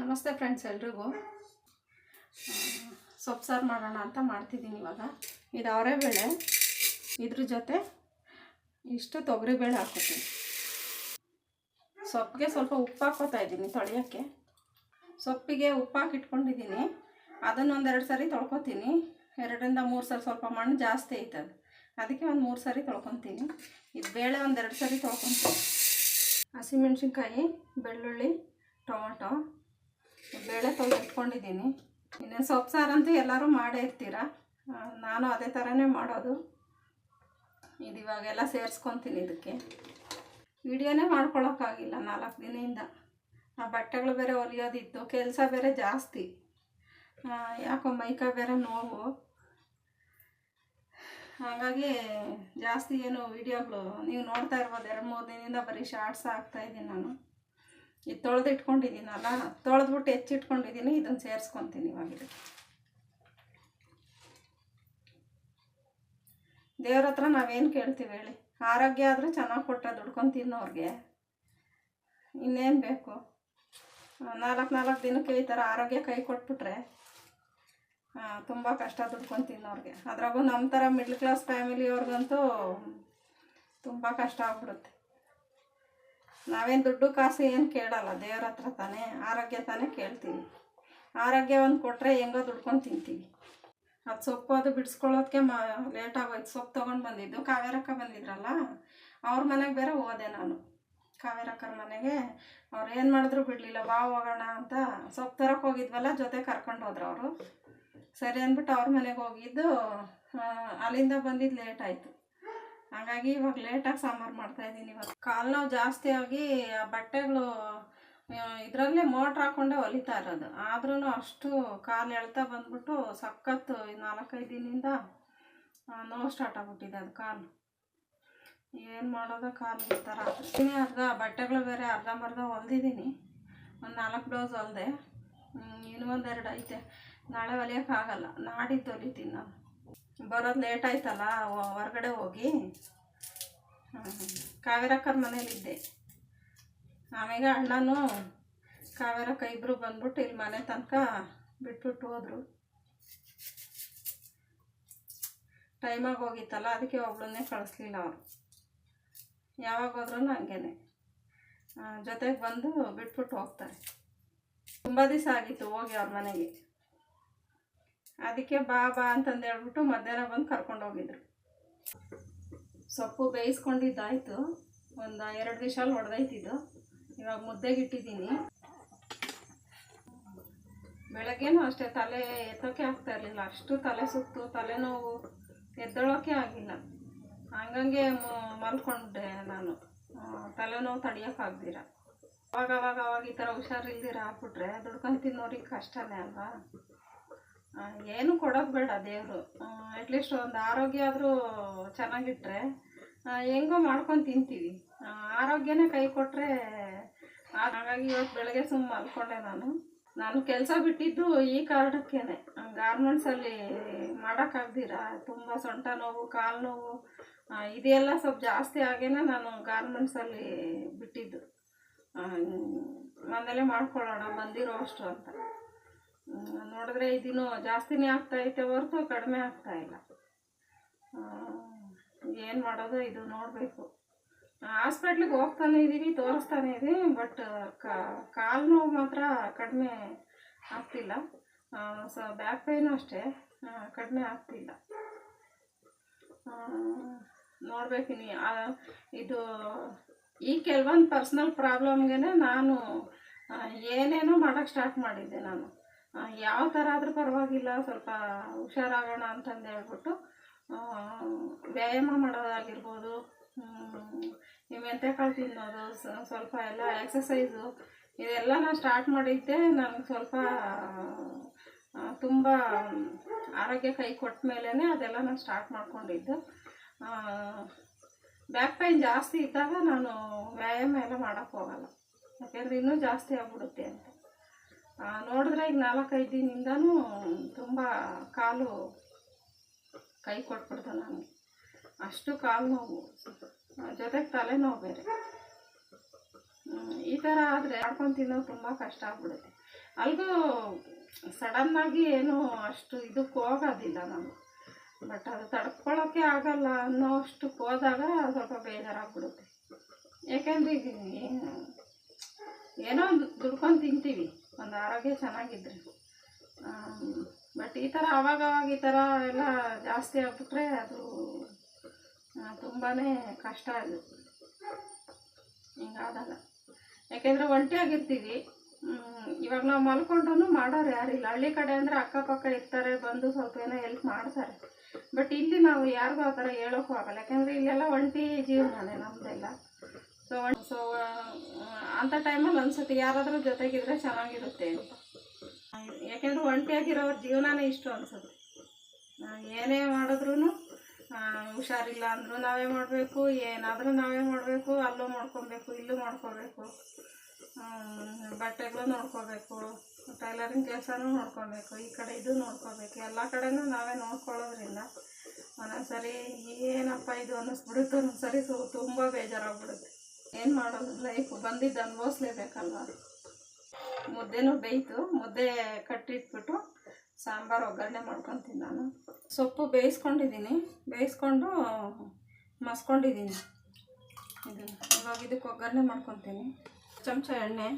ನಮಸ್ತೆ ಫ್ರೆಂಡ್ಸ್ ಎಲ್ರಿಗೂ. ಸೊಪ್ಪು ಸಾರು ಮಾಡೋಣ ಅಂತ ಮಾಡ್ತಿದ್ದೀನಿ ಇವಾಗ. ಇದು ಅವರೆಬೇಳೆ. ಇದ್ರ ಜೊತೆ ಇಷ್ಟು ತೊಗರಿಬೇಳೆ ಹಾಕೋತೀನಿ. ಸೊಪ್ಪಿಗೆ ಸ್ವಲ್ಪ ಉಪ್ಪು ಹಾಕೋತಾ ಇದ್ದೀನಿ ತೊಳೆಯೋಕ್ಕೆ. ಸೊಪ್ಪಿಗೆ ಉಪ್ಪು ಹಾಕಿಟ್ಕೊಂಡಿದ್ದೀನಿ. ಇಟ್ಕೊಂಡಿದ್ದೀನಿ ಅದನ್ನು ಒಂದೆರಡು ಸರಿ ತೊಳ್ಕೊತೀನಿ. ಎರಡರಿಂದ ಮೂರು ಸಾರಿ ಸ್ವಲ್ಪ ಮಣ್ಣು ಜಾಸ್ತಿ ಐತದು. ಅದಕ್ಕೆ ಒಂದು ಮೂರು ಸಾರಿ ತೊಳ್ಕೊತೀನಿ. ಇದು ಬೇಳೆ ಒಂದೆರಡು ಸಾರಿ ತೊಳ್ಕೊತೀನಿ. ಹಸಿಮೆಣ್ಸಿನ್ಕಾಯಿ, ಬೆಳ್ಳುಳ್ಳಿ, ಟೊಮೊಟೊ. ಬೇಳೆ ತೊಳೆದು ಇಟ್ಕೊಂಡಿದ್ದೀನಿ. ಇನ್ನೇನು ಸೊಪ್ಪು ಸಾರಂತೂ ಎಲ್ಲರೂ ಮಾಡೇ ಇರ್ತೀರ? ನಾನು ಅದೇ ಥರನೇ ಮಾಡೋದು. ಇದು ಇವಾಗೆಲ್ಲ ಸೇರಿಸ್ಕೊತೀನಿ ಇದಕ್ಕೆ ವಿಡಿಯೋನೇ ಮಾಡ್ಕೊಳ್ಳೋಕ್ಕಾಗಿಲ್ಲ ನಾಲ್ಕು ದಿನದಿಂದ. ಆ ಬಟ್ಟೆಗಳು ಬೇರೆ ಹೊಲಿಯೋದಿತ್ತು ಕೆಲಸ ಬೇರೆ ಜಾಸ್ತಿ. ಯಾಕೋ ಮೈಕ ಬೇರೆ ನೋವು. ಹಾಗಾಗಿ ಜಾಸ್ತಿ ಏನು ವಿಡಿಯೋಗಳು ನೀವು ನೋಡ್ತಾ ಇರ್ಬೋದು. ಎರಡು ಮೂರು ದಿನದಿಂದ ಬರೀ ಶಾರ್ಟ್ಸ್ ಹಾಕ್ತಾಯಿದ್ದೀನಿ ನಾನು. ಇದು ತೊಳೆದು ಇಟ್ಕೊಂಡಿದ್ದೀನಲ್ಲ ತೊಳೆದ್ಬಿಟ್ಟು ಹೆಚ್ಚಿಟ್ಕೊಂಡಿದ್ದೀನಿ ಇದನ್ನು ಸೇರಿಸ್ಕೊತೀನಿ ಇವಾಗ. ಇದಕ್ಕೆ ದೇವ್ರ ಹತ್ರ ನಾವೇನು ಕೇಳ್ತೀವಿ ಹೇಳಿ. ಆರೋಗ್ಯ ಆದರೂ ಚೆನ್ನಾಗಿ ಕೊಟ್ಟರೆ ದುಡ್ಕೊಂಡು ತಿನ್ನೋರಿಗೆ ಇನ್ನೇನು ಬೇಕು? ನಾಲ್ಕು ನಾಲ್ಕು ದಿನಕ್ಕೆ ಈ ಥರ ಆರೋಗ್ಯ ಕೈ ಕೊಟ್ಬಿಟ್ರೆ ತುಂಬ ಕಷ್ಟ ದುಡ್ಕೊಂಡು ತಿನ್ನೋರಿಗೆ. ಅದ್ರಾಗೂ ನಮ್ಮ ಥರ ಮಿಡ್ಲ್ ಕ್ಲಾಸ್ ಫ್ಯಾಮಿಲಿಯವ್ರಿಗಂತೂ ತುಂಬ ಕಷ್ಟ ಆಗ್ಬಿಡುತ್ತೆ. ನಾವೇನು ದುಡ್ಡು ಕಾಸು ಏನು ಕೇಳಲ್ಲ, ದೇವ್ರ ಹತ್ರ ತಾನೇ, ಆರೋಗ್ಯ ತಾನೇ ಕೇಳ್ತೀವಿ. ಆರೋಗ್ಯ ಒಂದು ಕೊಟ್ಟರೆ ಹೆಂಗೋ ದುಡ್ಕೊಂಡು ತಿಂತೀವಿ. ಅದು ಸೊಪ್ಪು ಅದು ಬಿಡಿಸ್ಕೊಳ್ಳೋದಕ್ಕೆ ಮ ಲೇಟ್ ಆಗೋಯ್ತು. ಸೊಪ್ಪು ತೊಗೊಂಡು ಬಂದಿದ್ದು, ಕಾವೇರಕ್ಕ ಬಂದಿದ್ರಲ್ಲ, ಅವ್ರ ಮನೆಗೆ ಬೇರೆ ಹೋದೆ ನಾನು. ಕಾವೇರಕ್ಕರ ಮನೆಗೆ, ಅವ್ರು ಏನು ಮಾಡಿದ್ರು ಬಿಡಲಿಲ್ಲ, ಬಾ ಹೋಗೋಣ ಅಂತ ಸೊಪ್ಪು ತರಕ್ಕೆ ಹೋಗಿದ್ವಲ್ಲ, ಜೊತೆ ಕರ್ಕೊಂಡು ಹೋದ್ರು ಅವರು. ಸರಿ ಅಂದ್ಬಿಟ್ಟು ಅವ್ರ ಮನೆಗೆ ಹೋಗಿದ್ದು ಅಲ್ಲಿಂದ ಬಂದಿದ್ದು ಲೇಟ್ ಆಯಿತು. ಹಾಗಾಗಿ ಇವಾಗ ಲೇಟಾಗಿ ಸಾಂಬಾರು ಮಾಡ್ತಾ ಇದ್ದೀನಿ ಇವಾಗ. ಕಾಲು ನೋವು ಜಾಸ್ತಿ ಆಗಿ, ಆ ಬಟ್ಟೆಗಳು ಇದರಲ್ಲೇ ಮೋಟ್ರ್ ಹಾಕೊಂಡೆ ಹೊಲಿತಾ ಇರೋದು. ಆದ್ರೂ ಅಷ್ಟು ಕಾಲು ಎಳ್ತಾ ಬಂದ್ಬಿಟ್ಟು ಸಖತ್ತು ನಾಲ್ಕೈದು ದಿನದಿಂದ ನೋವು ಸ್ಟಾರ್ಟ್ ಆಗ್ಬಿಟ್ಟಿದೆ ಅದು ಕಾಲು. ಏನು ಮಾಡೋದು ಕಾಲು ಈ ಥರ ಅರ್ಧ, ಬಟ್ಟೆಗಳು ಬೇರೆ ಅರ್ಧಂಬರ್ಧ ಹೊಲ್ದಿದ್ದೀನಿ ಒಂದು ನಾಲ್ಕು ಬ್ಲೌಸ್ ಹೊಲ್ದೆ ಇನ್ನೂ ಒಂದೆರಡು ಐತೆ. ನಾಳೆ ಹೊಲಿಯೋಕ್ಕಾಗಲ್ಲ ನಾಡಿದ್ದು ಹೊಲಿತೀನಿ ನಾನು. ಬರೋದು ಲೇಟ್ ಆಯ್ತಲ್ಲ ಹೊರಗಡೆ ಹೋಗಿ. ಕಾವೇರಕ್ಕರ ಮನೇಲಿದ್ದೆ. ಆಮೇಲೆ ಅಣ್ಣನೂ ಕಾವೇರಕ್ಕ ಇಬ್ಬರು ಬಂದ್ಬಿಟ್ಟು ಇಲ್ಲಿ ಮನೆ ತನಕ ಬಿಟ್ಬಿಟ್ಟು ಹೋದರು. ಟೈಮಾಗಿ ಹೋಗಿತ್ತಲ್ಲ ಅದಕ್ಕೆ ಒಬ್ಳನ್ನೇ ಕಳಿಸ್ಲಿಲ್ಲ ಅವರು. ಯಾವಾಗ ಹೋದ್ರೂ ಹಂಗೇನೆ. ಜೊತೆಗೆ ಬಂದು ಬಿಟ್ಬಿಟ್ಟು ಹೋಗ್ತಾರೆ. ತುಂಬ ದಿವಸ ಆಗಿತ್ತು ಹೋಗಿ ಅವ್ರ ಮನೆಗೆ. ಅದಕ್ಕೆ ಬಾ ಬಾ ಅಂತಂದು ಹೇಳ್ಬಿಟ್ಟು ಮಧ್ಯಾಹ್ನ ಬಂದು ಕರ್ಕೊಂಡು ಹೋಗಿದ್ರು. ಸೊಪ್ಪು ಬೇಯಿಸ್ಕೊಂಡಿದ್ದಾಯಿತು. ಒಂದು ಎರಡು ವಿಷಲ್ ಹೊಡೆದೈತಿದ್ದು ಇವಾಗ ಮುದ್ದೆಗೆ ಇಟ್ಟಿದ್ದೀನಿ. ಬೆಳಗ್ಗೆನೂ ಅಷ್ಟೇ, ತಲೆ ಎತ್ತೋಕೆ ಆಗ್ತಾ ಇರಲಿಲ್ಲ. ಅಷ್ಟು ತಲೆ ಸುತ್ತು, ತಲೆನೋವು, ಎದ್ದೊಳೋಕೆ ಆಗಿಲ್ಲ. ಹಂಗಂಗೆ ಮಲ್ಕೊಂಡೆ ನಾನು. ತಲೆನೋವು ತಡಿಯೋಕ್ಕಾಗ್ದಿರ ಅವಾಗ ಅವಾಗ ಅವಾಗ ಈ ಥರ ಹುಷಾರಿಲ್ದಿರ ಹಾಕ್ಬಿಟ್ರೆ ದುಡ್ಕೊಂಡು ತಿನ್ನೋರಿಗೆ ಕಷ್ಟನೇ ಅಲ್ವಾ? ಏನು ಕೊಡೋದು ಬೇಡ ದೇವರು. ಅಟ್ಲೀಸ್ಟ್ ಒಂದು ಆರೋಗ್ಯ ಆದರೂ ಚೆನ್ನಾಗಿಟ್ರೆ ಹೆಂಗೋ ಮಾಡ್ಕೊಂಡು ತಿಂತೀವಿ. ಆರೋಗ್ಯನೇ ಕೈ ಕೊಟ್ಟರೆ ಹಾಗಾಗಿ ಇವತ್ತು ಬೆಳಗ್ಗೆ ಸುಮ್ಮ ಮಲ್ಕೊಂಡೆ ನಾನು. ನಾನು ಕೆಲಸ ಬಿಟ್ಟಿದ್ದು ಈ ಕಾರಣಕ್ಕೇನೆ. ಗಾರ್ಮೆಂಟ್ಸಲ್ಲಿ ಮಾಡೋಕ್ಕಾಗ್ದಿರ ತುಂಬ ಸೊಂಟ ನೋವು, ಕಾಲು ನೋವು ಇದೆಲ್ಲ ಸ್ವಲ್ಪ ಜಾಸ್ತಿ ಆಗೇನೆ ನಾನು ಗಾರ್ಮೆಂಟ್ಸಲ್ಲಿ ಬಿಟ್ಟಿದ್ದು. ಮನೇಲೆ ಮಾಡ್ಕೊಳ್ಳೋಣ, ಬಂದಿರೋ ಅಷ್ಟು ಅಂತ. ನೋಡಿದ್ರೆ ಇದಿನ್ನೂ ಜಾಸ್ತಿನೇ ಆಗ್ತಾ ಐತೆ ಹೊರತು ಕಡಿಮೆ ಆಗ್ತಾ ಇಲ್ಲ. ಏನು ಮಾಡೋದು ಇದು ನೋಡಬೇಕು. ಹಾಸ್ಪಿಟ್ಲಿಗೆ ಹೋಗ್ತಾನೆ ಇದ್ದೀವಿ ತೋರಿಸ್ತಾನೆ ಇದ್ದೀವಿ ಬಟ್ ಕಾಲು ನೋವು ಮಾತ್ರ ಕಡಿಮೆ ಆಗ್ತಿಲ್ಲ. ಸೊ ಬ್ಯಾಕ್ ಪೈನು ಅಷ್ಟೇ ಕಡಿಮೆ ಆಗ್ತಿಲ್ಲ. ನೋಡ್ಬೇಕಿನಿ ಇದು, ಈ ಕೆಲವೊಂದು ಪರ್ಸ್ನಲ್ ಪ್ರಾಬ್ಲಮ್ಗೆ ನಾನು ಏನೇನೋ ಮಾಡೋಕ್ಕೆ ಸ್ಟಾರ್ಟ್ ಮಾಡಿದ್ದೆ ನಾನು. ಯಾವ ಥರ ಆದರೂ ಪರವಾಗಿಲ್ಲ, ಸ್ವಲ್ಪ ಹುಷಾರಾಗೋಣ ಅಂತಂದು ಹೇಳ್ಬಿಟ್ಟು ವ್ಯಾಯಾಮ ಮಾಡೋದಾಗಿರ್ಬೋದು ಮೆಂತ್ಯ ಕಾಳು ತಿನ್ನೋದು ಸ್ವಲ್ಪ ಎಲ್ಲ ಎಕ್ಸಸೈಸು ಇದೆಲ್ಲ ನಾನು ಸ್ಟಾರ್ಟ್ ಮಾಡಿದ್ದೆ ನನಗೆ ಸ್ವಲ್ಪ ತುಂಬ ಆರೋಗ್ಯ ಕೈ ಕೊಟ್ಟ ಮೇಲೇ ಅದೆಲ್ಲ ನಾನು ಸ್ಟಾರ್ಟ್ ಮಾಡ್ಕೊಂಡಿದ್ದು. ಬ್ಯಾಕ್ ಪೈನ್ ಜಾಸ್ತಿ ಇದ್ದಾಗ ನಾನು ವ್ಯಾಯಾಮ ಎಲ್ಲ ಮಾಡೋಕ್ಕೋಗಲ್ಲ ಯಾಕೆಂದರೆ ಇನ್ನೂ ಜಾಸ್ತಿ ಆಗ್ಬಿಡುತ್ತೆ ಅಂತ. ನೋಡಿದ್ರೆ ಈಗ ನಾಲ್ಕೈದು ದಿನದಿಂದನೂ ತುಂಬ ಕಾಲು ಕೈ ಕೊಟ್ಬಿಡ್ತು ನಾನು. ಅಷ್ಟು ಕಾಲು ನೋವು. ಜೊತೆಗೆ ತಲೆನೋವು ಬೇರೆ. ಈ ಥರ ಆದರೆ ಮಾಡ್ಕೊಂಡು ತಿನ್ನೋದು ತುಂಬ ಕಷ್ಟ ಆಗ್ಬಿಡುತ್ತೆ. ಅಲ್ಗೂ ಸಡನ್ನಾಗಿ ಏನು ಅಷ್ಟು ಇದಕ್ಕೆ ಹೋಗೋದಿಲ್ಲ ನಾವು ಬಟ್ ಅದು ತಡ್ಕೊಳ್ಳೋಕ್ಕೆ ಆಗಲ್ಲ ಅನ್ನೋ ಅಷ್ಟಕ್ಕೆ ಹೋದಾಗ ಸ್ವಲ್ಪ ಬೇಜಾರಾಗ್ಬಿಡುತ್ತೆ. ಯಾಕೆಂದರೆ ಏನು- ಏನೋ ಒಂದು ದುಡ್ಕೊಂಡು ತಿಂತೀವಿ. ಒಂದು ಆರೋಗ್ಯ ಚೆನ್ನಾಗಿದ್ರಿ. ಬಟ್ ಈ ಥರ ಅವಾಗ ಅವಾಗ ಈ ಥರ ಎಲ್ಲ ಜಾಸ್ತಿ ಆಗ್ಬಿಟ್ರೆ ಅದು ತುಂಬಾ ಕಷ್ಟ ಅದು. ಹಿಂಗಾದಾಗ ಯಾಕೆಂದರೆ ಒಂಟಿಯಾಗಿರ್ತೀವಿ ಇವಾಗ ನಾವು ಮಲ್ಕೊಂಡ್ರೂ ಮಾಡೋರು ಯಾರಿಲ್ಲ. ಹಳ್ಳಿ ಕಡೆ ಅಂದರೆ ಅಕ್ಕಪಕ್ಕ ಇರ್ತಾರೆ, ಬಂದು ಸ್ವಲ್ಪ ಏನೋ ಹೆಲ್ಪ್ ಮಾಡ್ತಾರೆ. ಬಟ್ ಇಲ್ಲಿ ನಾವು ಯಾರಿಗೂ ಆ ಥರ ಹೇಳೋಕ್ಕೂ ಆಗಲ್ಲ. ಯಾಕೆಂದರೆ ಇಲ್ಲೆಲ್ಲ ಒಂಟಿ ಜೀವನನೇ ನಮ್ಮದೆಲ್ಲ ಸೊ ಸೊ ಅಂಥ ಟೈಮಲ್ಲಿ ಅನ್ಸುತ್ತೆ ಯಾರಾದರೂ ಜೊತೆಗಿದ್ರೆ ಚೆನ್ನಾಗಿರುತ್ತೆ ಯಾಕೆಂದರೆ ಒಂಟಿಯಾಗಿರೋರ ಜೀವನನೇ ಇಷ್ಟು ನಾವು ಏನೇ ಮಾಡಿದ್ರೂ ಹುಷಾರಿಲ್ಲ ಅಂದರೂ ನಾವೇ ಮಾಡಬೇಕು, ಏನಾದರೂ ನಾವೇ ಮಾಡಬೇಕು, ಅಲ್ಲೂ ಮಾಡ್ಕೊಬೇಕು, ಇಲ್ಲೂ ಮಾಡ್ಕೋಬೇಕು ಬಟ್ಟೆಗಳು ನೋಡ್ಕೋಬೇಕು, ಟೈಲರಿಂಗ್ ಕೆಲಸನೂ ನೋಡ್ಕೊಬೇಕು, ಈ ಕಡೆ ಇದು ನೋಡ್ಕೋಬೇಕು, ಎಲ್ಲ ಕಡೆನೂ ನಾವೇ ನೋಡ್ಕೊಳ್ಳೋದ್ರಿಂದ ಒಂದೊಂದ್ಸರಿ ಏನಪ್ಪ ಇದು ಅನ್ನಿಸ್ಬಿಡುತ್ತೆ ಒಂದೊಂದ್ಸರಿ ಸೊ, ತುಂಬ ಬೇಜಾರಾಗ್ಬಿಡುತ್ತೆ. ಏನು ಮಾಡೋದು? ಲೈಫ್ ಬಂದಿದ್ದು ಅನುಭವಿಸ್ಲೇಬೇಕಲ್ವ? ಮುದ್ದೆನೂ ಬೇಯಿತು. ಮುದ್ದೆ ಕಟ್ಟಿಟ್ಬಿಟ್ಟು ಸಾಂಬಾರು ಒಗ್ಗರಣೆ ಮಾಡ್ಕೊತೀನಿ ನಾನು. ಸೊಪ್ಪು ಬೇಯಿಸ್ಕೊಂಡಿದ್ದೀನಿ. ಬೇಯಿಸ್ಕೊಂಡು ಮಸ್ಕೊಂಡಿದ್ದೀನಿ. ಇದು, ಇವಾಗ ಇದಕ್ಕೆ ಒಗ್ಗರಣೆ ಮಾಡ್ಕೊತೀನಿ. ಚಮಚ ಎಣ್ಣೆ,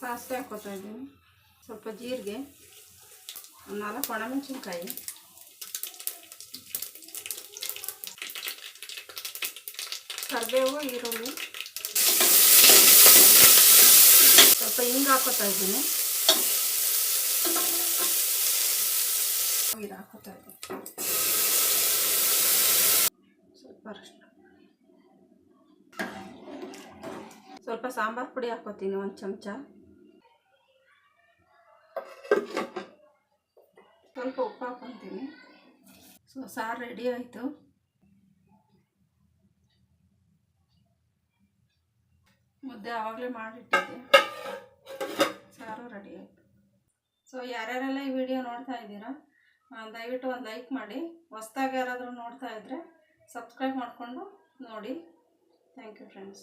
ಸಾಸಿವೆ ಹಾಕೋತಾ ಇದ್ದೀನಿ. ಸ್ವಲ್ಪ ಜೀರಿಗೆ ನಾಲ್ಕು ಒಣಮೆಣಸಿನ್ಕಾಯಿ. ಕರಿಬೇವು, ಈರುಳ್ಳಿ. ಸ್ವಲ್ಪ ಹಿಂಗೆ ಹಾಕೋತಾ ಇದ್ದೀನಿ. ಇದು ಹಾಕೋತಾ ಇದ್ದೀನಿ. ಸ್ವಲ್ಪ ಸ್ವಲ್ಪ ಸಾಂಬಾರು ಪುಡಿ ಹಾಕೋತೀನಿ, ಒಂದು ಚಮಚ. ಸ್ವಲ್ಪ ಉಪ್ಪು ಹಾಕೊತೀನಿ. ಸೊ ಸಾರು ರೆಡಿ ಆಯಿತು. ಮುದ್ದೆ ಆವಾಗಲೇ ಮಾಡಿಟ್ಟಿದ್ದೆ ಸಾರು ರೆಡಿ ಆಯಿತು. ಸೊ ಯಾರ್ಯಾರೆಲ್ಲ ಈ ವಿಡಿಯೋ ನೋಡ್ತಾ ಇದ್ದೀರಾ ದಯವಿಟ್ಟು ಒಂದು ಲೈಕ್ ಮಾಡಿ. ಹೊಸ್ದಾಗಿ ಯಾರಾದರೂ ನೋಡ್ತಾ ಇದ್ದರೆ ಸಬ್ಸ್ಕ್ರೈಬ್ ಮಾಡಿಕೊಂಡು ನೋಡಿ. Thank you friends